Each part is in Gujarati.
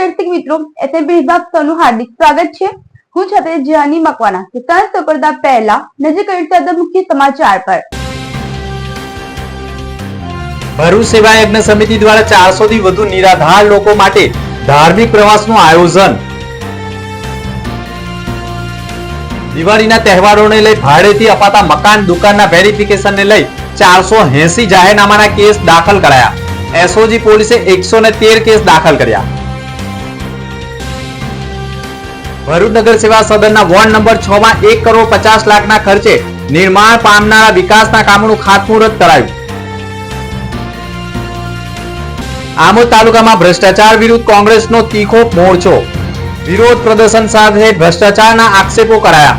દર્શક મિત્રો એસએમપી સૌનું હાર્દિક સ્વાગત છે. હું છત્રી જાની મકવાના કિસાન સફળતા પહેલા નજર કરી હતા મુખ્ય સમાચાર પર. ભરૂચ સેવા યજ્ઞ સમિતિ દ્વારા ચારસો થી વધુ નિરાધાર લોકો માટે ધાર્મિક પ્રવાસનું આયોજન. દિવાળીના તહેવારોને લઈ ભાડેથી અપાતા મકાન દુકાનના વેરિફિકેશનને લઈ ચારસો એસી જાહેરનામાના કેસ દાખલ કરાયા. એસઓજી પોલીસે એકસો તેર કેસ દાખલ કર્યા. ભરૂચ નગર સેવા સદનના વોર્ડ નંબર છ માં એક કરોડ પચાસ લાખના ખર્ચે નિર્માણ પામનારા વિકાસના કામોનું ખાતમુહૂર્ત કરાયું. આમોદ તાલુકામાં ભ્રષ્ટાચાર વિરુદ્ધ કોંગ્રેસનો તીખો મોરચો. વિરોધ પ્રદર્શન સાથે ભ્રષ્ટાચારના આક્ષેપો કરાયા.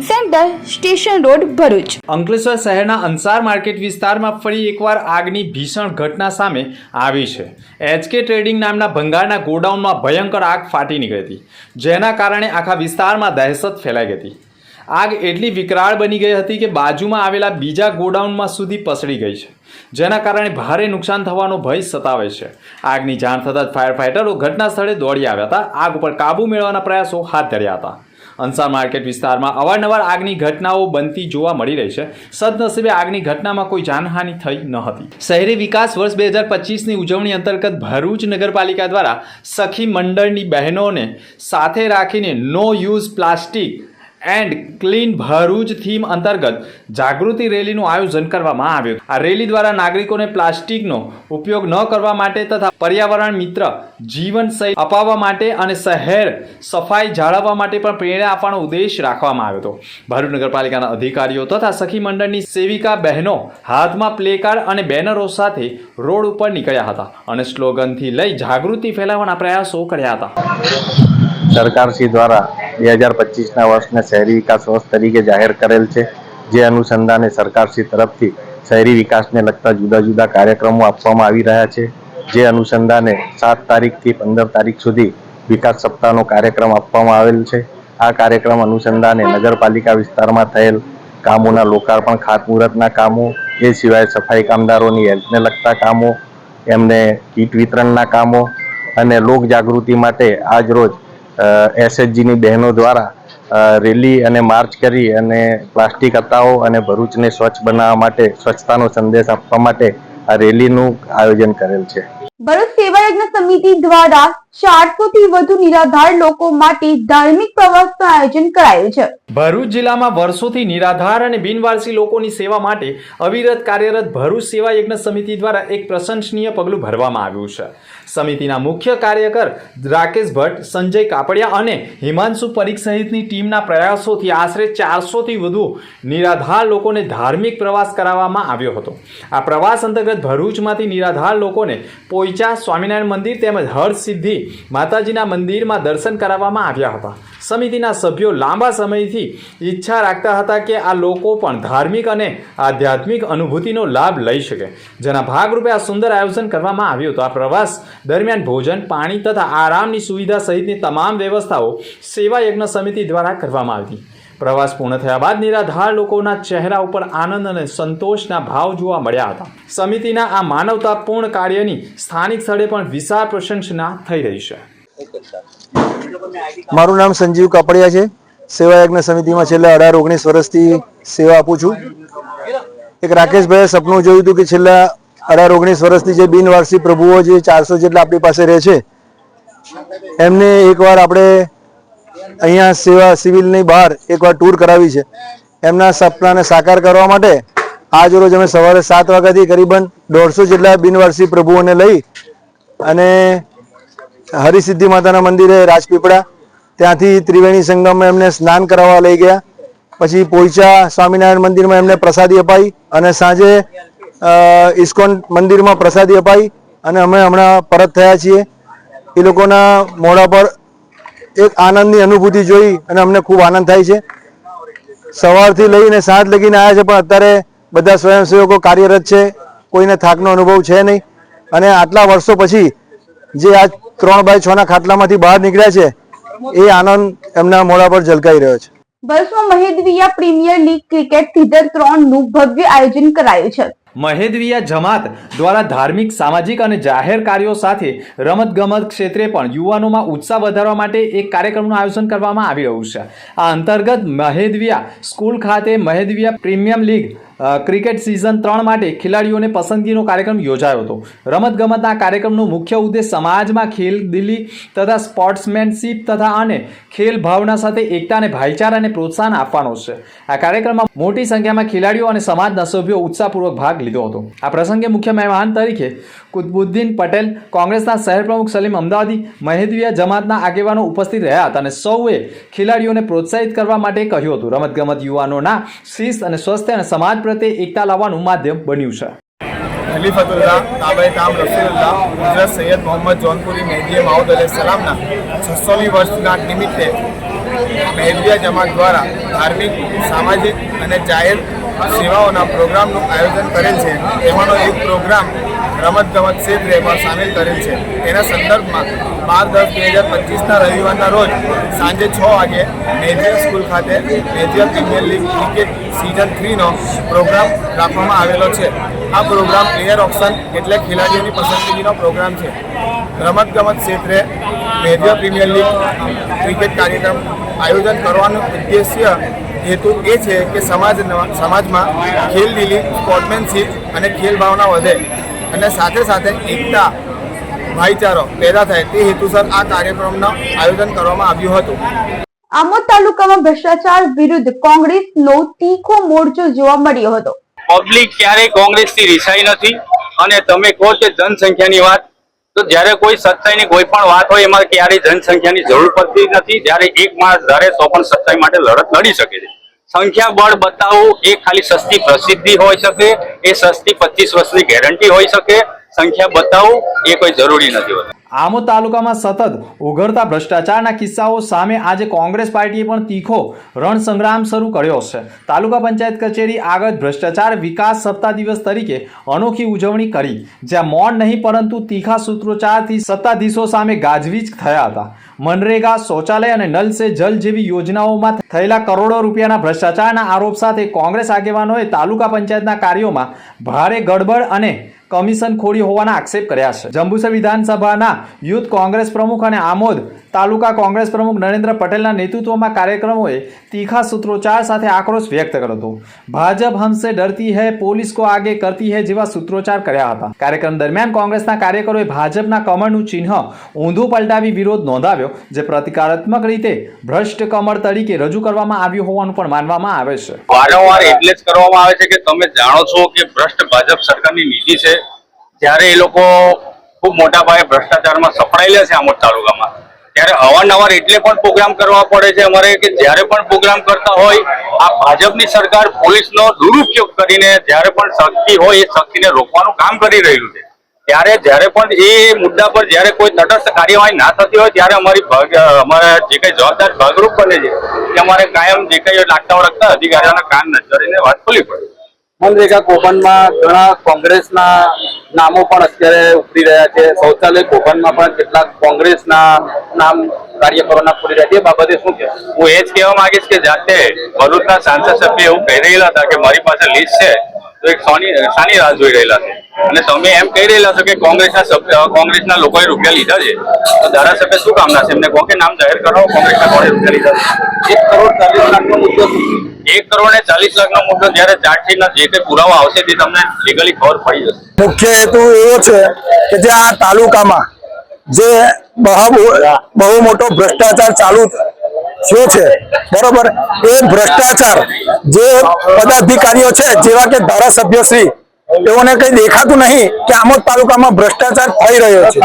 centre, station road, Bharuch. Ankleshwar શહેરના અંસાર માર્કેટ વિસ્તારમાં ફરી એકવાર આગની ભીષણ ઘટના સામે આવી છે. એચકે ટ્રેડિંગ નામના ભંગારના ગોડાઉનમાં ભયંકર આગ ફાટી નીકળી હતી, જેના કારણે આખા વિસ્તારમાં દહેશત ફેલાઈ હતી. આગ એટલી વિકરાળ બની ગઈ હતી કે બાજુમાં આવેલા બીજા ગોડાઉનમાં સુધી પસરી ગઈ છે, જેના કારણે ભારે નુકસાન થવાનો ભય સતાવે છે. આગની જાણ થતાં જ ફાયર ફાઇટરો ઘટના સ્થળે દોડી આવ્યા હતા, આગ ઉપર કાબૂ મેળવવાના પ્રયાસો હાથ ધર્યા હતા. અંસાર માર્કેટ વિસ્તારમાં અવારનવાર આગની ઘટનાઓ બનતી જોવા મળી રહી છે. સદનસીબે આગની ઘટનામાં કોઈ જાનહાનિ થઈ ન હતી. શહેરી વિકાસ વર્ષ બે હજાર પચીસની ઉજવણી અંતર્ગત ભરૂચ નગરપાલિકા દ્વારા સખી મંડળની બહેનોને સાથે રાખીને no use plastic and clean Bharuch theme અંતર્ગત જાગૃતિ રેલીનું આયોજન કરવામાં આવ્યું. આ રેલી દ્વારા નાગરિકોને પ્લાસ્ટિકનો ઉપયોગ ન કરવા માટે તથા પર્યાવરણ મિત્ર જીવન શૈલી અપાવવા માટે અને શહેર સફાઈ જાળવવા માટે પણ પ્રેરણા આપવાનો ઉદ્દેશ રાખવામાં આવ્યો હતો. ભરૂચ નગરપાલિકાના અધિકારીઓ તથા સખી મંડળની સેવિકા બહેનો હાથમાં પ્લેકાર્ડ અને બેનરો સાથે રોડ ઉપર નીકળ્યા હતા અને સ્લોગનથી લઈ જાગૃતિ ફેલાવવાના પ્રયાસો કર્યા હતા. સરકારશ્રી દ્વારા બે હજાર પચીસના વર્ષને શહેરી વિકાસ વર્ષ તરીકે જાહેર કરેલ છે. જે અનુસંધાને સરકારશ્રી તરફથી શહેરી વિકાસને લગતા જુદા જુદા કાર્યક્રમો આપવામાં આવી રહ્યા છે. જે અનુસંધાને સાત તારીખથી પંદર તારીખ સુધી વિકાસ સપ્તાહનો કાર્યક્રમ આપવામાં આવેલ છે. આ કાર્યક્રમ અનુસંધાને નગરપાલિકા વિસ્તારમાં થયેલ કામોના લોકાર્પણ, ખાતમુહૂર્તના કામો, એ સિવાય સફાઈ કામદારોની હેલ્થને લગતા કામો, એમને કીટ વિતરણના કામો અને લોક જાગૃતિ માટે આજ રોજ એસએચજીની બહેનો દ્વારા રેલી અને માર્ચ કરી અને પ્લાસ્ટિક હટાવો અને ભરૂચને સ્વચ્છ બનાવવા માટે, સ્વચ્છતાનો સંદેશ આપવા માટે આ રેલીનું આયોજન કરેલ છે. ભરૂચ સેવાયજ્ઞ સમિતિ દ્વારા થી વધુ નિરાધાર લોકો માટે ધાર્મિક પ્રવાસનું આયોજન કરાયું છે. ભરૂચ જિલ્લામાં વર્ષોથી નિરાધાર અને બિનવારસી લોકોની સેવા માટે અવિરત કાર્યરત ભરૂચ સેવા યજ્ઞ સમિતિ દ્વારા એક પ્રશંસનીય પગલું ભરવામાં આવ્યું છે. સમિતિના મુખ્ય કાર્યકર રાકેશ ભટ્ટ, સંજય કાપડિયા અને હિમાંશુ પરીખ સહિતની ટીમના પ્રયાસોથી આશરે ચારસોથી વધુ નિરાધાર લોકોને ધાર્મિક પ્રવાસ કરાવવામાં આવ્યો હતો. આ પ્રવાસ અંતર્ગત ભરૂચમાંથી નિરાધાર લોકોને પોઈચા સ્વામિનારાયણ મંદિર તેમજ માતાજીના મંદિરમાં દર્શન કરાવવામાં આવ્યા હતા. સમિતિના સભ્યો લાંબા સમયથી ઈચ્છા રાખતા હતા કે આ લોકો પણ ધાર્મિક અને આધ્યાત્મિક અનુભૂતિનો લાભ લઈ શકે. જેના ભાગરૂપે આ સુંદર આયોજન કરવામાં આવ્યું હતું. આ પ્રવાસ દરમિયાન ભોજન, પાણી તથા આરામની સુવિધા સહિતની તમામ વ્યવસ્થાઓ સેવા યજ્ઞ સમિતિ દ્વારા કરવામાં આવી હતી. પ્રવાસ પૂર્ણ થયા બાદ નિરાધાર લોકોના ચહેરા ઉપર આનંદ અને સંતોષના ભાવ જોવા મળ્યા હતા. સમિતિના આ માનવતાપૂર્ણ કાર્યની સ્થાનિક સ્થળે પણ વિશાળ પ્રશંસના થઈ રહી છે. મારું નામ સંજીવ કાપડિયા છે. સેવા યજ્ઞ સમિતિમાં છેલ્લા અઢાર ઓગણીસ વર્ષથી સેવા આપું છું. એક રાકેશભાઈએ સપનું જોયું હતું કે છેલ્લા અઢાર ઓગણીસ વર્ષથી જે બિનવારસી પ્રભુઓ જે ચારસો જેટલા આપણી પાસે રહે છે, એમને એકવાર આપણે અહીંયા સેવા સિવિલની બહાર એકવાર ટૂર કરાવી છે. એમના સપનાને સાકાર કરવા માટે આજ રોજ અમે સવારે સાત વાગ્યાથી કરીબન દોઢસો જેટલા બિનવારસી પ્રભુઓને લઈ અને હરિસિદ્ધિ માતાના મંદિરે રાજપીપળા, ત્યાંથી ત્રિવેણી સંગમમાં એમને સ્નાન કરાવવા લઈ ગયા. પછી પોઈચા સ્વામિનારાયણ મંદિરમાં એમને પ્રસાદી અપાઈ અને સાંજે ઇસ્કોન મંદિરમાં પ્રસાદી અપાઈ અને અમે હમણાં પરત થયા છીએ. એ લોકોના મોઢા પર એક આનંદની અનુભૂતિ જોઈ અને અમને ખૂબ આનંદ થાય છે. સવારથી લઈને સાંજ લગીને આવ્યા છે, પણ અત્યારે બધા સ્વયંસેવકો કાર્યરત છે. કોઈને થાકનો અનુભવ છે નહીં. અને આટલા વર્ષો પછી જે આ ત્રણ બાય છ ના ખાટલામાંથી બહાર નીકળ્યા છે, એ આનંદ એમના મોઢા પર ઝલકાઈ રહ્યો છે. ભરૂચમાં Mahedavia premier league cricket season ત્રણનું ભવ્ય આયોજન કરાયું છે. મહેદવિયા જમાત દ્વારા ધાર્મિક, સામાજિક અને જાહેર કાર્યો સાથે રમતગમત ક્ષેત્રે પણ યુવાનોમાં ઉત્સાહ વધારવા માટે એક કાર્યક્રમનું આયોજન કરવામાં આવી રહ્યું છે. આ અંતર્ગત મહેદવિયા સ્કૂલ ખાતે Mahedavia premium league cricket season ત્રણ માટે ખેલાડીઓને પસંદગીનો કાર્યક્રમ યોજાયો હતો. રમતગમતના કાર્યક્રમનો મુખ્ય ઉદ્દેશ સમાજમાં ખેલ, દિલ્હી તથા સ્પોર્ટ્સમેનશીપ તથા અને ખેલ ભાવના સાથે એકતા અને ભાઈચારાને પ્રોત્સાહન આપવાનો છે. આ કાર્યક્રમમાં મોટી સંખ્યામાં ખેલાડીઓ અને સમાજના સભ્યો ઉત્સાહપૂર્વક ભાગ લીધો હતો. આ પ્રસંગે મુખ્ય મહેમાન તરીકે કુતબુદ્દીન પટેલ, કોંગ્રેસના શહેર પ્રમુખ સલીમ અમદાવાદી, મહેદવિયા જમાતના આગેવાનો ઉપસ્થિત રહ્યા હતા અને સૌએ ખેલાડીઓને પ્રોત્સાહિત કરવા માટે કહ્યું હતું. રમતગમત યુવાનોના શિસ્ત અને સ્વસ્થ અને સમાજ પ્રત્યે એકતા લાવવાનું માધ્યમ બન્યું છે. ખલીફતુલ્લાહ તાબે તામ રસૂલુલ્લાહ હજરત સૈયદ મોહમ્મદ જોનપુરી મહેદીએ માઉદ અલૈહિ સલામના છસોમી વર્ષના નિમિત્તે મહેદિયા જમાત દ્વારા ધાર્મિક, સામાજિક અને જાહેર સેવાઓના પ્રોગ્રામનું આયોજન કરેલ છે. તેમાંનો એક પ્રોગ્રામ રમતગમત ક્ષેત્રે પણ સામેલ કરેલ છે. તેના સંદર્ભમાં બાર દસ બે હજાર પચીસના રવિવારના રોજ સાંજે છ વાગે મેજર સ્કૂલ ખાતે major premier league cricket season થ્રીનો programme રાખવામાં આવેલો છે. આ પ્રોગ્રામ પ્લેયર ઓપ્શન એટલે ખેલાડીઓની પસંદગીનો પ્રોગ્રામ છે. રમતગમત ક્ષેત્રે મેજર પ્રીમિયર લીગ ક્રિકેટ કાર્યક્રમ આયોજન કરવાનો ઉદ્દેશ્ય હેતુ એ છે કે સમાજ સમાજમાં ખેલ દિલી સ્પોર્ટમેનશીપ અને ખેલ ભાવના વધે. અને સાથે સાથે એકતા ભાઈચારો પેદા થાય તે હેતુસર આ કાર્યક્રમનું આયોજન કરવામાં આવ્યું હતું. આમોદ તાલુકામાં ભ્રષ્ટાચાર વિરુદ્ધ કોંગ્રેસનો તીખો મોરચો જોવા મળ્યો હતો. પબ્લિક ક્યારેય કોંગ્રેસથી રિસાઈ નથી અને તમે કહો કે જનસંખ્યાની વાત તો જ્યારે કોઈ સચ્ચાઈની કોઈ પણ વાત હોય એમાં ક્યારેય જનસંખ્યાની જરૂર પડતી નથી. જ્યારે એક માણસ ધારે તો પણ સચ્ચાઈ માટે લડત લડી શકે છે. સંખ્યા બળ બતાવવું એ ખાલી સસ્તી પ્રસિદ્ધિ હોઈ શકે, એ સસ્તી પચીસ વર્ષની ગેરંટી હોઈ શકે. સંખ્યા બતાવવું એ કોઈ જરૂરી નથી હોતું. આમોદ તાલુકામાં સતત ઉઘડતા ભ્રષ્ટાચારના કિસ્સાઓ સામે આજે કોંગ્રેસ પાર્ટીએ પણ તીખો રણસંગ્રામ શરૂ કર્યો છે. તાલુકા પંચાયત કચેરી આગળ ભ્રષ્ટાચાર વિકાસ સપ્તાહ દિવસ તરીકે અનોખી ઉજવણી કરી. જ્યાં મૌન નહીં, પરંતુ તીખા સૂત્રોચ્ચારથી સત્તાધીશો સામે ગાજવીજ થયા હતા. મનરેગા, શૌચાલય અને નલ સે જલ જેવી યોજનાઓમાં થયેલા કરોડો રૂપિયાના ભ્રષ્ટાચારના આરોપ સાથે કોંગ્રેસ આગેવાનોએ તાલુકા પંચાયતના કાર્યોમાં ભારે ગડબડ અને કમિશન ખોરી હોવાના આક્ષેપ કર્યા છે. જંબુસર વિધાનસભાના યુથ કોંગ્રેસ પ્રમુખ અને આમોદ તાલુકા કોંગ્રેસ પ્રમુખ નરેન્દ્ર પટેલના નેતૃત્વમાં કાર્યક્રમોએ તીખા સૂત્રોચ્ચાર સાથે આક્રોશ વ્યક્ત કર્યો હતો. ભાજપ હમસે ડરતી હૈ, પોલીસ કો આગે કરતી હૈ જેવા સૂત્રોચ્ચાર કર્યા હતા. કાર્યક્રમ દરમિયાન કોંગ્રેસના કાર્યકરોએ ભાજપના કમળનું ચિહ્ન ઊંધું પલટાવી વિરોધ નોંધાવ્યો. જે પ્રતિકારાત્મક રીતે ભ્રષ્ટ કમળ તરીકે રજૂ કરવામાં આવ્યું હોવાનું પણ માનવામાં આવે છે. વારંવાર એટલે જ કરવામાં આવે છે કે તમે જાણો છો કે ભ્રષ્ટ ભાજપ સરકારની નીતિ છે, ત્યારે એ લોકો ખૂબ મોટા પાયે ભ્રષ્ટાચારમાં સફળાયેલા છે આમોદ તાલુકામાં. ત્યારે અવારનવાર એટલે પણ પ્રોગ્રામ કરવા પડે છે અમારે કે જ્યારે પણ પ્રોગ્રામ કરતા હોય, આ ભાજપની સરકાર પોલીસનો દુરુપયોગ કરીને જ્યારે પણ શક્તિ હોય એ શક્તિને રોકવાનું કામ કરી રહ્યું છે. ત્યારે જ્યારે પણ એ મુદ્દા પર જ્યારે કોઈ તટસ્થ કાર્યવાહી ના થતી હોય ત્યારે અમારી ભાગ અમારા જે કઈ જવાબદાર ભાગરૂપ બને છે કે અમારે કાયમ જે કઈ લાગતા વળગતા અધિકારીઓના કાન નજરીને વાત ખોલી પડે. મનરેગા કોપનમાં ઘણા કોંગ્રેસના નામો પણ અત્યારે ઉભરી રહ્યા છે. શૌચાલય કોપનમાં પણ કેટલાક કોંગ્રેસના નામ કાર્યકરોના ખુલી રહ્યા છે. એ બાબતે શું કહેશો? હું એ જ કહેવા માંગીશ કે જાતે ભરૂચના સાંસદ સભ્ય એવું કહી રહેલા હતા કે મારી પાસે લિસ્ટ છે તો એક સોની સાની રાહ જોઈ રહેલા છે. અને તમે એમ કહી રહેલા છો કે કોંગ્રેસના કોંગ્રેસના લોકોએ રૂપિયા લીધા છે. તો ધારાસભ્ય શું કામના છે એમને કહો કે નામ જાહેર કરો કોંગ્રેસના કોણે રૂપિયા લીધા છે? એક કરોડ ચાલીસ લાખનો મુદ્દો એક કરોડ ને ચાલીસ લાખનો મુદ્દો જ્યારે ચાર્જશીટના જે કંઈ પુરાવા આવશે તે તમને લીગલી ખબર પડી જશે. મુખ્ય હેતુ એવો છે કે જે આ તાલુકામાં જે બહુ બહુ મોટો ભ્રષ્ટાચાર ચાલુ શું છે બરોબર? એ ભ્રષ્ટાચાર જે પદાધિકારીઓ છે જેવા કે ધારાસભ્ય શ્રી તેઓને કઈ દેખાતું નહીં કે આમોદ તાલુકામાં ભ્રષ્ટાચાર થઈ રહ્યો છે.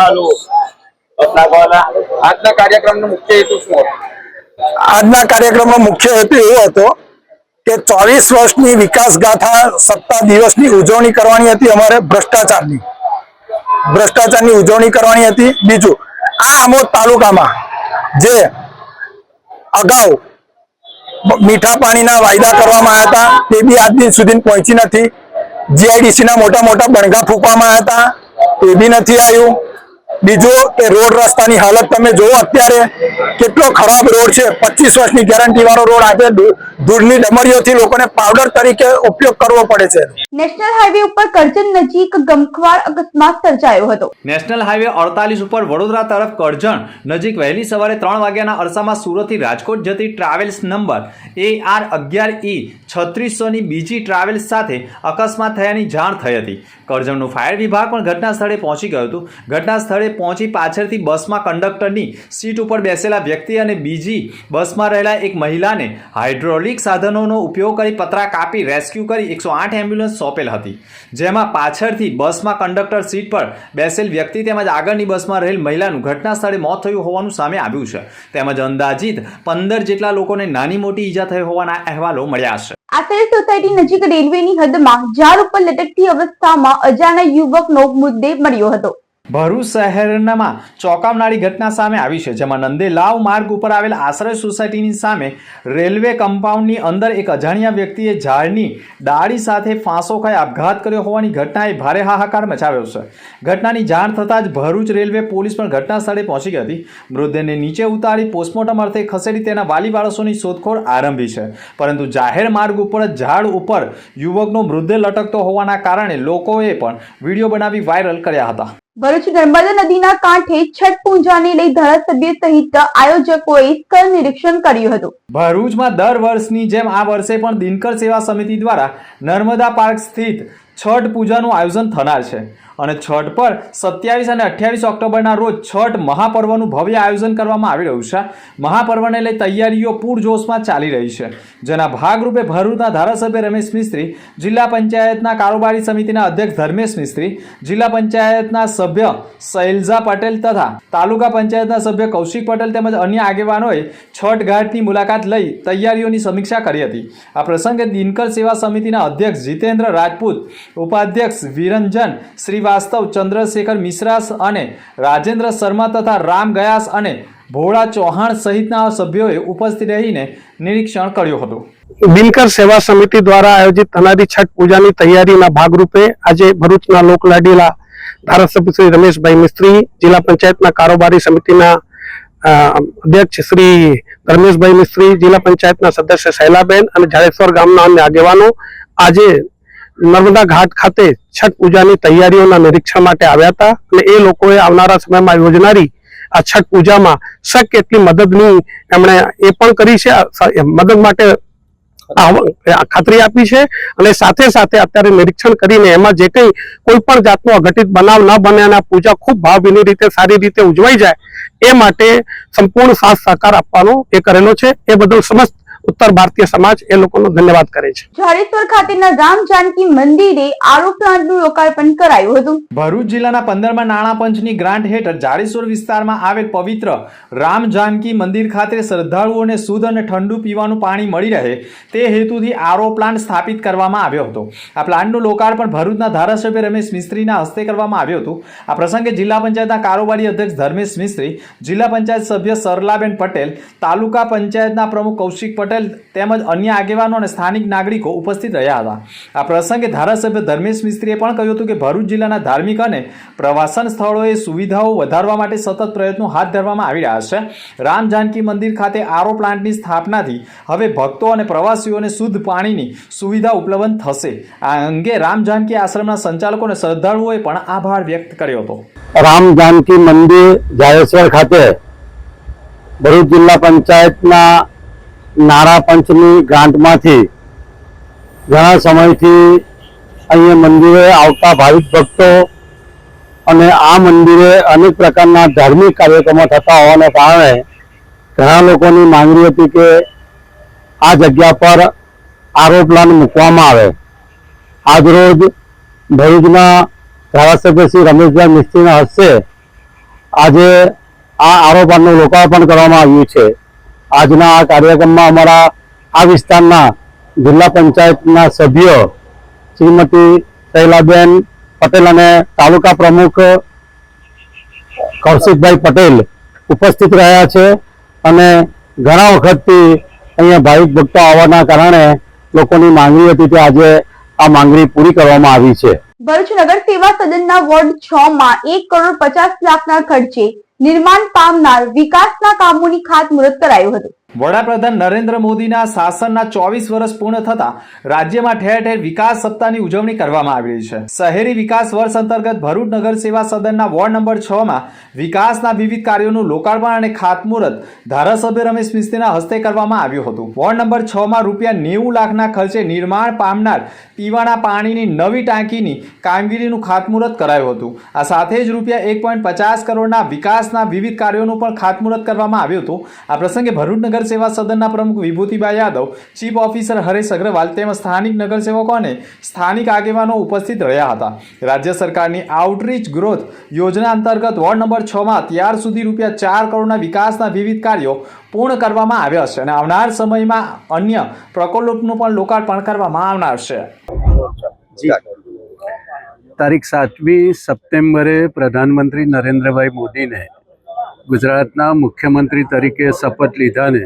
આજના કાર્યક્રમનો મુખ્ય હેતુ શું હતો? આજના કાર્યક્રમનો મુખ્ય હેતુ એવો હતો કે ચોવીસ વર્ષની વિકાસ ગાથા સત્તા દિવસની ઉજવણી કરવાની હતી અમારે ભ્રષ્ટાચારની. ભ્રષ્ટાચારની ઉજવણી કરવાની હતી. બીજું આ આમોદ તાલુકામાં જે અગાઉ મીઠા પાણીના વાયદા કરવામાં આવ્યા હતા તે બી આજ દિન સુધી પહોંચી નથી. જીઆઈડીસી ના મોટા મોટા બણગા ફૂંકવામાં હતા. એ બી નથી આવ્યું. બીજું કે રોડ રસ્તાની હાલત તમે જુઓ અત્યારે કેટલો ખરાબ રોડ છે. પચીસ વર્ષની ગેરંટી વાળો રોડ આજે ધૂ- ડમરીઓથી લોકોને પાવડર તરીકે ઉપયોગ કરવો પડે છે. નેશનલ હાઈવે ઉપર કરજણ નજીક ગમખ્વાર અકસ્માત સર્જાયો હતો. નેશનલ હાઈવે અડતાલીસ ઉપર વડોદરા તરફ કરજણ નજીક વહેલી સવારે ત્રણ વાગ્યાના અરસામાં સુરતથી રાજકોટ જતી ટ્રાવેલ્સ નંબર એ આર અગિયાર ઈ છત્રીસોની બીજી ટ્રાવેલ્સ સાથે અકસ્માત થયાની જાણ થઈ હતી. કરજણનું ફાયર વિભાગ પણ ઘટના સ્થળે પહોંચી ગયું હતું. ઘટના સ્થળે પહોંચી પાછળથી બસમાં કંડક્ટરની સીટ ઉપર બેસેલા વ્યક્તિ અને બીજી બસમાં રહેલા એક મહિલાને હાઇડ્રોલિક સાધનોનો ઉપયોગ કરી પતરા કાપી રેસ્ક્યુ કરી એકસો આઠ એમ્બ્યુલન્સ સોંપેલ હતી. જેમાં પાછળથી બસમાં કંડક્ટર સીટ પર બેસેલ વ્યક્તિ તેમજ આગળની બસમાં રહેલ મહિલાનું ઘટના સ્થળે મોત થયું હોવાનું સામે આવ્યું છે. તેમજ અંદાજિત પંદર જેટલા લોકોને નાની મોટી ઈજા થઈ હોવાના અહેવાલો મળ્યા છે. આચાર્ય સોસાયટી નજીક રેલવેની હદમાં ઝાડ ઉપર લટકતી અવસ્થામાં અજાણ્યા યુવકનો મુદ્દે મળ્યો હતો. ભરૂચ શહેરમાં ચોંકાવનારી ઘટના સામે આવી છે, જેમાં નંદેલાવ માર્ગ ઉપર આવેલ આશ્રય સોસાયટીની સામે રેલવે કમ્પાઉન્ડની અંદર એક અજાણ્યા વ્યક્તિએ ઝાડની ડાળી સાથે ફાંસો ખાઈ આપઘાત કર્યો હોવાની ઘટનાએ ભારે હાહાકાર મચાવ્યો છે. ઘટનાની જાણ થતાં જ ભરૂચ રેલવે પોલીસ પણ ઘટના સ્થળે પહોંચી ગઈ હતી. મૃતદેહને નીચે ઉતારી પોસ્ટમોર્ટમ અર્થે ખસેડી તેના વાલી વારસોની શોધખોળ આરંભી છે. પરંતુ જાહેર માર્ગ ઉપર ઝાડ ઉપર યુવકનો મૃતદેહ લટકતો હોવાના કારણે લોકોએ પણ વીડિયો બનાવી વાયરલ કર્યા હતા. ભરૂચ નર્મદા નદીના કાંઠે છઠ પૂજાને લઈ ધારાસભ્ય સહિત આયોજકોએ સ્થળ નિરીક્ષણ કર્યું હતું. ભરૂચમાં દર વર્ષની જેમ આ વર્ષે પણ દિનકર સેવા સમિતિ દ્વારા નર્મદા પાર્ક સ્થિત છઠ પૂજાનું આયોજન થનાર છે. અને છઠ પર સત્યાવીસ અને અઠ્યાવીસ ઓક્ટોબરના રોજ છઠ મહાપર્વનું ભવ્ય આયોજન કરવામાં આવી રહ્યું છે. મહાપર્વને લઈ તૈયારીઓ પૂરજોશમાં ચાલી રહી છે. જેના ભાગરૂપે ભરૂચના ધારાસભ્ય રમેશ મિસ્ત્રી, જિલ્લા પંચાયતના કારોબારી સમિતિના અધ્યક્ષ ધર્મેશ મિસ્ત્રી, જિલ્લા પંચાયતના સભ્ય શૈલજા પટેલ તથા તાલુકા પંચાયતના સભ્ય કૌશિક પટેલ તેમજ અન્ય આગેવાનોએ છઠ ઘાટની મુલાકાત લઈ તૈયારીઓની સમીક્ષા કરી હતી. આ પ્રસંગે દિનકર સેવા સમિતિના અધ્યક્ષ જીતેન્દ્ર રાજપૂત, ઉપાધ્યક્ષ વિરંજન શ્રીવાસ્તવ, ચંદ્રશેખર મિશ્રાસ અને રાજેન્દ્ર શર્મા તથા રામ ગયાસ અને ભોળા ચૌહાણ સહિતના સભ્યોએ ઉપસ્થિત રહીને નિરીક્ષણ કર્યું હતું. દિનકર સેવા સમિતિ દ્વારા આયોજિત થનારી છઠ પૂજાની તૈયારીના ભાગરૂપે આજે ભરૂચના લોકલાડીલા ધારાસભ્ય શ્રી રમેશભાઈ મિસ્ત્રી, જિલ્લા પંચાયતના કારોબારી સમિતિના અધ્યક્ષ શ્રી ધર્મેશભાઈ મિસ્ત્રી, જિલ્લા પંચાયતના સદસ્ય શૈલાબેન અને જાડેશ્વર ગામના અન્ય આગેવાનો આજે નર્મદા ઘાટ ખાતે છઠ પૂજાની તૈયારીઓના નિરીક્ષણ માટે આવ્યા હતા અને એ લોકોએ આવનારા સમયમાં યોજનારી આ છઠ પૂજામાં શક્ય એટલી મદદની એમણે એ પણ કરી છે મદદ માટે ખાતરી આપી છે અને સાથે સાથે અત્યારે નિરીક્ષણ કરીને એમાં જે કંઈ કોઈ પણ જાતનો અઘટિત બનાવ ન બને અને પૂજા ખૂબ ભાવભીની રીતે સારી રીતે ઉજવાઈ જાય, એ માટે સંપૂર્ણ સાથ સહકાર આપવાનો એ કરેલો છે. એ બદલ સમસ્ત ઉત્તર ભારતીય સમાજ એ લોકોનો ધન્યવાદ કરે છે. જાડેશ્વર ખાતેના રામ જાનકી મંદિરે આરો પ્લાન્ટનું લોકાર્પણ કરાયું હતું. ભરૂચ જિલ્લાના પંદરમાં નાણાં પંચની ગ્રાન્ટ હેઠળ જાડેશ્વર વિસ્તારમાં આવેલ પવિત્ર રામ જાનકી મંદિર ખાતે શ્રદ્ધાળુઓને શુદ્ધ અને ઠંડુ પીવાનું પાણી મળી રહે તે હેતુથી આરો પ્લાન્ટ સ્થાપિત કરવામાં આવ્યો હતો. આ પ્લાન્ટનું લોકાર્પણ ભરૂચના ધારાસભ્ય રમેશ મિસ્ત્રીના હસ્તે કરવામાં આવ્યું હતું. આ પ્રસંગે જિલ્લા પંચાયતના કારોબારી અધ્યક્ષ ધર્મેશ મિસ્ત્રી જિલ્લા પંચાયત સભ્ય સરલાબેન પટેલ તાલુકા પંચાયતના પ્રમુખ કૌશિક પટેલ તેમજ અન્ય આગેવાનો અને સ્થાનિક નાગરિકો ઉપસ્થિત રહ્યા હતા. આ પ્રસંગે ધારાસભ્ય ધર્મેશ મિસ્ત્રીએ પણ કહ્યું હતું કે ભરૂચ જિલ્લાના ધાર્મિક અને પ્રવાસન સ્થળોએ સુવિધાઓ વધારવા માટે સતત પ્રયત્નો હાથ ધરવામાં આવી રહ્યા છે. રામ જાનકી મંદિર ખાતે આરો પ્લાન્ટની સ્થાપનાથી હવે ભક્તો અને પ્રવાસીઓને શુદ્ધ પાણીની સુવિધા ઉપલબ્ધ થશે. આ અંગે રામ જાનકી આશ્રમના સંચાલકો અને શ્રદ્ધાળુઓએ પણ આભાર વ્યક્ત કર્યો હતો. રામ જાનકી મંદિર જાડેશ્વર ખાતે ભરૂચ જિલ્લા પંચાયતના નાણા પંચની ગ્રાન્ટમાંથી ઘણા સમયથી અહીંયા મંદિરે આવતા ભાવિક ભક્તો અને આ મંદિરે અનેક પ્રકારના ધાર્મિક કાર્યક્રમો થતા હોવાને કારણે ઘણા લોકોની માંગણી હતી કે આ જગ્યા પર આરો પ્લાન મૂકવામાં આવે. આજરોજ ભરૂચના ધારાસભ્ય શ્રી રમેશભાઈ મિસ્ત્રીના હસ્તે આજે આ આરોપણનું લોકાર્પણ કરવામાં આવ્યું છે. આજના આ કાર્યક્રમમાં અમારા આ વિસ્તારના જિલ્લા પંચાયતના સભ્યો શ્રીમતી શૈલાબેન પટેલ અને તાલુકા પ્રમુખ કૌશિકભાઈ પટેલ ઉપસ્થિત રહ્યા છે અને ઘણા વખતથી અહીંયા ભાવિક ભક્તો આવવાના કારણે લોકોની માંગણી હતી કે આજે આ માંગણી પૂરી કરવામાં આવી છે. ભરૂચ નગર સેવા સદનના વોર્ડ છ માં એક કરોડ પચાસ લાખના ખર્ચે નિર્માણ પામનાર વિકાસના કામોની ખાતમુહૂર્ત કરાયું હતું. વડાપ્રધાન નરેન્દ્ર મોદીના શાસનના ચોવીસ વર્ષ પૂર્ણ થતા રાજ્યમાં ઠેર ઠેર વિકાસ સપ્તાહની ઉજવણી કરવામાં આવી રહી છે. શહેરી વિકાસ વર્ષ અંતર્ગત ભરૂચ નગર સેવા સદનના વોર્ડ નંબર છ માં વિકાસના વિવિધ કાર્યોનું લોકાર્પણ અને ખાતમુહૂર્ત ધારાસભ્ય રમેશ મિસ્ત્રીના હસ્તે કરવામાં આવ્યું હતું. વોર્ડ નંબર છ માં રૂપિયા નેવું લાખના ખર્ચે નિર્માણ પામનાર પીવાના પાણીની નવી ટાંકીની કામગીરીનું ખાતમુહૂર્ત કરાયું હતું. આ સાથે જ રૂપિયા એક પોઈન્ટ પચાસ કરોડના વિકાસના વિવિધ કાર્યોનું પણ ખાતમુહૂર્ત કરવામાં આવ્યું હતું. આ પ્રસંગે ભરૂચ નગર સેવા સદનના પ્રમુખ વિભૂતિભાઈ યાદવ, ચીફ ઓફિસર હરેશ અગ્રવાલ તેમજ સ્થાનિક નગરસેવકો અને સ્થાનિક આગેવાનો ઉપસ્થિત રહ્યા હતા. રાજ્ય સરકારની આઉટરીચ ગ્રોથ યોજના અંતર્ગત વોર્ડ નંબર છમાં ત્યાર સુધી રૂપિયા ચાર કરોડના વિકાસના વિવિધ કાર્યો પૂર્ણ કરવામાં આવ્યા છે અને આવનાર સમયમાં અન્ય પ્રકલ્પનું પણ લોકાર્પણ કરવામાં આવનાર છે. તારીખ સાતમી સપ્ટેમ્બરે પ્રધાનમંત્રી નરેન્દ્રભાઈ મોદીને ગુજરાતના મુખ્યમંત્રી તરીકે શપથ લીધાને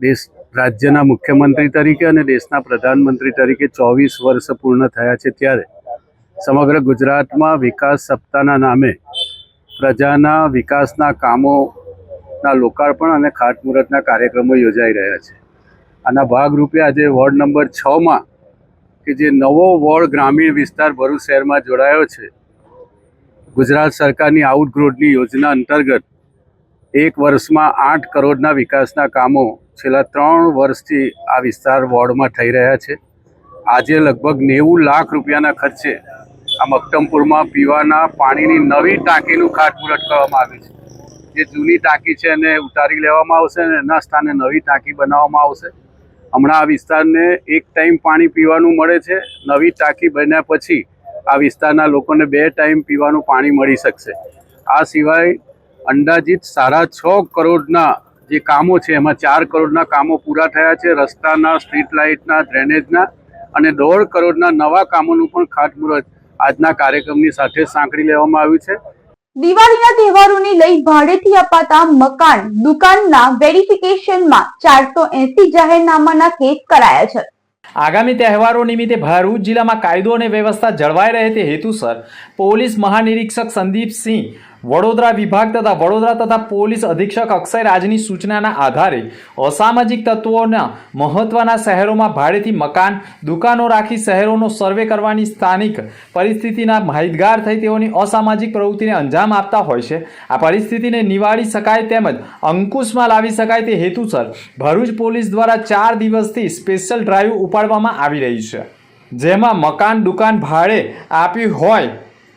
દેશ રાજ્યના મુખ્યમંત્રી તરીકે અને દેશના પ્રધાનમંત્રી તરીકે ચોવીસ વર્ષ પૂર્ણ થયા છે ત્યારે સમગ્ર ગુજરાતમાં વિકાસ સપ્તાહના નામે પ્રજાના વિકાસના કામોના લોકાર્પણ અને ખાતમુહૂર્તના કાર્યક્રમો યોજાઈ રહ્યા છે. આના ભાગરૂપે આજે વોર્ડ નંબર છમાં કે જે નવો વોર્ડ ગ્રામીણ વિસ્તાર ભરૂચ શહેરમાં જોડાયો છે. ગુજરાત સરકારની આઉટગ્રોથની યોજના અંતર્ગત એક વર્ષમાં આઠ કરોડના વિકાસના કામો છેલ્લા ત્રણ વર્ષથી આ વિસ્તાર વોર્ડમાં થઈ રહ્યા છે. આજે લગભગ નેવું લાખ રૂપિયાના ખર્ચે આ મક્તમપુરમાં પીવાના પાણીની નવી ટાંકીનું ખાતમુહૂર્ત કરવામાં આવ્યું છે. જે જૂની ટાંકી છે એને ઉતારી લેવામાં આવશે અને એના સ્થાને નવી ટાંકી બનાવવામાં આવશે. હમણાં આ વિસ્તારને એક ટાઈમ પાણી પીવાનું મળે છે. નવી ટાંકી બન્યા પછી આ વિસ્તારના લોકોને બે ટાઈમ પીવાનું પાણી મળી શકશે. આ સિવાય અંદાજિત સાડા છ કરોડના જે કામો છે એમાં ચાર કરોડના કામો પૂરા થયા છે રસ્તાના સ્ટ્રીટ લાઇટના ડ્રેનેજના અને દોઢ કરોડના નવા કામોનું પણ ખાતમુહૂર્ત આજના કાર્યક્રમની સાથે સાંકળી લેવામાં આવ્યું છે. દિવાળીના તહેવારોને લઈ ભાડેથી અપાતા મકાન દુકાનના વેરિફિકેશનમાં ચારસો એસી જાહેરનામાના કેસ કરાયા છે. આગામી તહેવારો નિમિત્તે ભરૂચ જિલ્લામાં કાયદો અને વ્યવસ્થા જળવાઈ રહે તે હેતુસર પોલીસ મહાનિરીક્ષક સંદીપસિંહ વડોદરા વિભાગ તથા વડોદરા તથા પોલીસ અધિક્ષક અક્ષય રાજની સૂચનાના આધારે અસામાજિક તત્વોના મહત્વના શહેરોમાં ભાડેથી મકાન, દુકાનો રાખી શહેરોનો સર્વે કરવાની સ્થાનિક પરિસ્થિતિના માહિતગાર થઈ તેઓની અસામાજિક પ્રવૃત્તિને અંજામ આપતા હોય છે. આ પરિસ્થિતિને નિવારી શકાય તેમજ અંકુશમાં લાવી શકાય તે હેતુસર ભરૂચ પોલીસ દ્વારા ચાર દિવસથી સ્પેશિયલ ડ્રાઈવ ઉપાડવામાં આવી રહી છે. જેમાં મકાન, દુકાન ભાડે આપ્યું હોય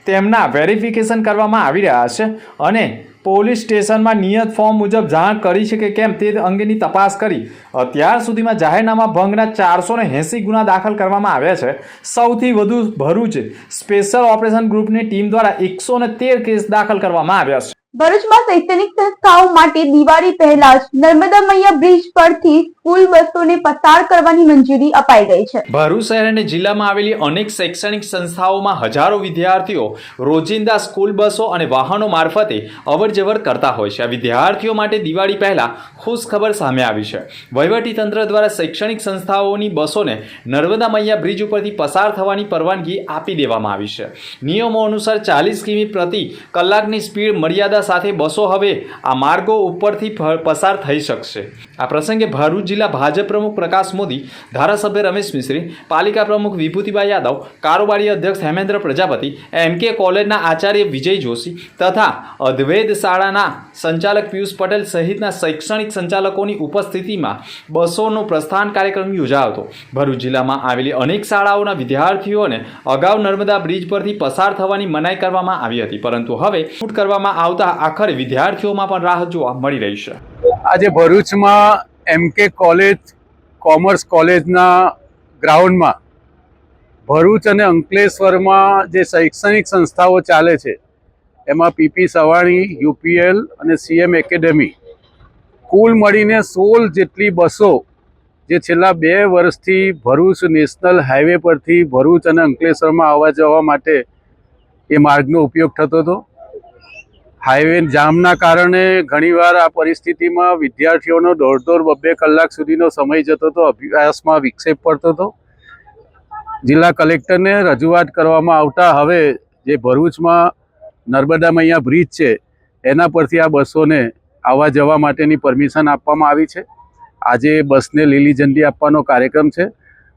તેમના વેરિફિકેશન કરવામાં આવી રહ્યા છે અને પોલીસ સ્ટેશનમાં નિયત ફોર્મ મુજબ જાણ કરી છે કે કેમ તે અંગેની તપાસ કરી. અત્યાર સુધીમાં જાહેરનામા ભંગના ચારસો ને એંસી ગુના દાખલ કરવામાં આવ્યા છે. સૌથી વધુ ભરૂચ સ્પેશિયલ ઓપરેશન ગ્રુપની ટીમ દ્વારા એકસો ને તેર કેસ દાખલ કરવામાં આવ્યા છે. ભરૂચમાં શૈક્ષણિક સંસ્થાઓ માટે દિવાળી પહેલા જ નર્મદા મૈયા બ્રિજ પરથી સ્કૂલ બસોને પસાર કરવાની મંજૂરી અપાઈ ગઈ છે. ભરૂચ શહેર અને જિલ્લામાં આવેલી અનેક શૈક્ષણિક સંસ્થાઓમાં હજારો વિદ્યાર્થીઓ રોજિંદા સ્કૂલ બસો અને વાહનો મારફતે અવરજવર કરતા હોય છે. આ વિદ્યાર્થીઓ માટે દિવાળી પહેલા ખુશ ખબર સામે આવી છે. વહીવટી તંત્ર દ્વારા શૈક્ષણિક સંસ્થાઓની બસોને નર્મદા મૈયા બ્રિજ ઉપરથી પસાર થવાની પરવાનગી આપી દેવામાં આવી છે. નિયમો અનુસાર ચાલીસ કિમી પ્રતિ કલાકની સ્પીડ મર્યાદા સાથે બસો હવે આ માર્ગો ઉપરથી પસાર થઈ શકશે. આ પ્રસંગે ભરૂચ જિલ્લા ભાજપ પ્રમુખ પ્રકાશ મોદી, ધારાસભ્ય રમેશ મિશ્રી, પાલિકા પ્રમુખ વિભૂતિભાઈ યાદવ, કારોબારી અધ્યક્ષ હેમેન્દ્ર પ્રજાપતિ, એમ કે કોલેજના આચાર્ય વિજય જોશી તથા અદ્વૈત શાળાના સંચાલક પિયુષ પટેલ સહિતના શૈક્ષણિક સંચાલકોની ઉપસ્થિતિમાં બસોનો પ્રસ્થાન કાર્યક્રમ યોજાયો હતો. ભરૂચ જિલ્લામાં આવેલી અનેક શાળાઓના વિદ્યાર્થીઓને અગાઉ નર્મદા બ્રિજ પરથી પસાર થવાની મનાઈ કરવામાં આવી હતી. પરંતુ હવે છૂટ કરવામાં આવતા આખરે વિદ્યાર્થીઓમાં પણ રાહત જોવા મળી રહી છે. આજે ભરૂચમાં એમકે કોલેજ કોમર્સ કોલેજના ગ્રાઉન્ડમાં ભરૂચ અને અંકલેશ્વરમાં જે શૈક્ષણિક સંસ્થાઓ ચાલે છે, એમાં પીપી સવાણી યુપીએલ અને સીએમ એકેડેમી કુલ મળીને સોળ જેટલી બસો જે છેલ્લા બે વર્ષથી ભરૂચ નેશનલ હાઈવે પરથી ભરૂચ અને અંકલેશ્વરમાં આવવા જવા માટે એ માર્ગનો ઉપયોગ થતો હતો. હાઈવે જામના કારણે ઘણીવાર આ પરિસ્થિતિમાં વિદ્યાર્થીઓનો દોઢ દોઢ બબ્બે કલાક સુધીનો સમય જતો હતો, અભ્યાસમાં વિક્ષેપ પડતો હતો. જિલ્લા કલેક્ટરને રજૂઆત કરવામાં આવતા હવે જે ભરૂચમાં નર્મદા મૈયા બ્રિજ છે, એના પરથી આ બસોને આવવા જવા માટેની પરમિશન આપવામાં આવી છે. આજે બસને લીલી ઝંડી આપવાનો કાર્યક્રમ છે.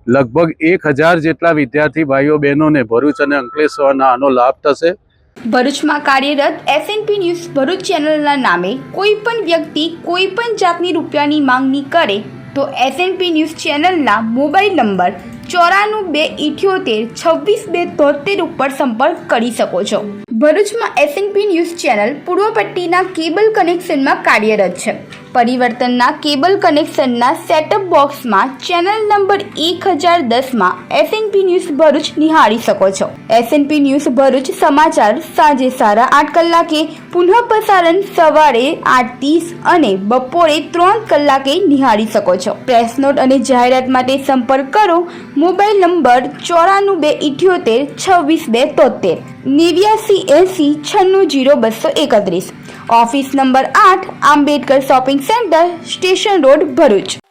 લગભગ એક હજાર જેટલા વિદ્યાર્થી ભાઈઓ બહેનોને ભરૂચ અને અંકલેશ્વરના આનો લાભ થશે. ભરૂચમાં કાર્યરત એસએનપી ન્યૂઝ ભરૂચ ચેનલના નામે કોઈ પણ વ્યક્તિ કોઈ પણ જાતની રૂપિયાની માંગણી કરે તો એસએનપી ન્યૂઝ ચેનલના મોબાઈલ નંબર ચોરાણું બે ઇઠ્યોતેર, છવ્વીસ બે તોતેર ઉપર સંપર્ક કરી શકો છો. ભરૂચમાં એસએનપી ન્યૂઝ ચેનલ પૂર્વ પટ્ટીના કેબલ કનેક્શનમાં કાર્યરત છે. પરિવર્તનના કેબલ કનેક્શનના સેટઅપ બોક્સમાં ચેનલ નંબર એક હજાર દસમાં એસએનપી ન્યૂઝ ભરૂચ નિહાળી શકો છો. એસએનપી ન્યૂઝ ભરૂચ સમાચાર સાંજે સાડા આઠ કલાકે, પુનઃ પ્રસારણ સવારે આઠ ત્રીસ અને બપોરે ત્રણ કલાકે નિહાળી શકો છો. પ્રેસ નોટ અને જાહેરાત માટે સંપર્ક કરો મોબાઈલ નંબર ચોરાણું બે ઇઠ્યોતેર છવ્વીસ બે તોતેર, નેવ્યાસી એંસી છન્નું જીરો બસો એકત્રીસ. ઓફિસ નંબર આઠ Ambedkar shopping centre, station road Bharuch.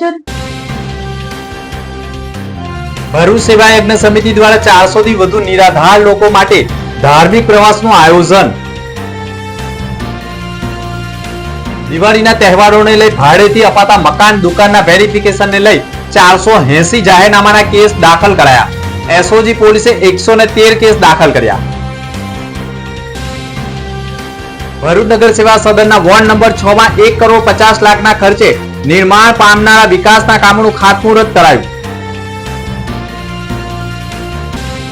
ફરી ભરૂચ સેવા યજ્ઞ સમિતિ દ્વારા ચારસો થી વધુ નિરાધાર લોકો માટે ધાર્મિક પ્રવાસનું આયોજન. દિવાળીના તહેવારોને લઈ ભાડેથી અપાતા મકાન દુકાનના વેરિફિકેશનને લઈ ચારસો એસી જાહેરનામાના કેસ દાખલ કરાયા. એસઓજી પોલીસે એકસો ને તેર કેસ દાખલ કર્યા. ભરૂચ નગર સેવા સદનના વોર્ડ નંબર છ માં એક કરોડ પચાસ લાખના ખર્ચે નિર્માણ પામનારા વિકાસના કામોનું ખાતમુહૂર્ત કરાયું.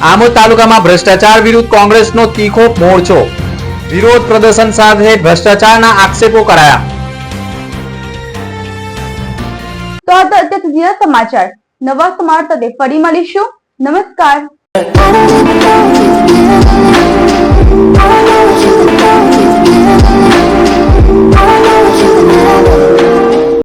આમોદ તાલુકામાં ભ્રષ્ટાચાર વિરુદ્ધ કોંગ્રેસનો તીખો મોરચો. વિરોધ પ્રદર્શન સાથે ભ્રષ્ટાચારના આક્ષેપો કરાયા. તો અત્યાર સમાચાર. નવા સમાચાર ફરી મળીશું. નમસ્કાર.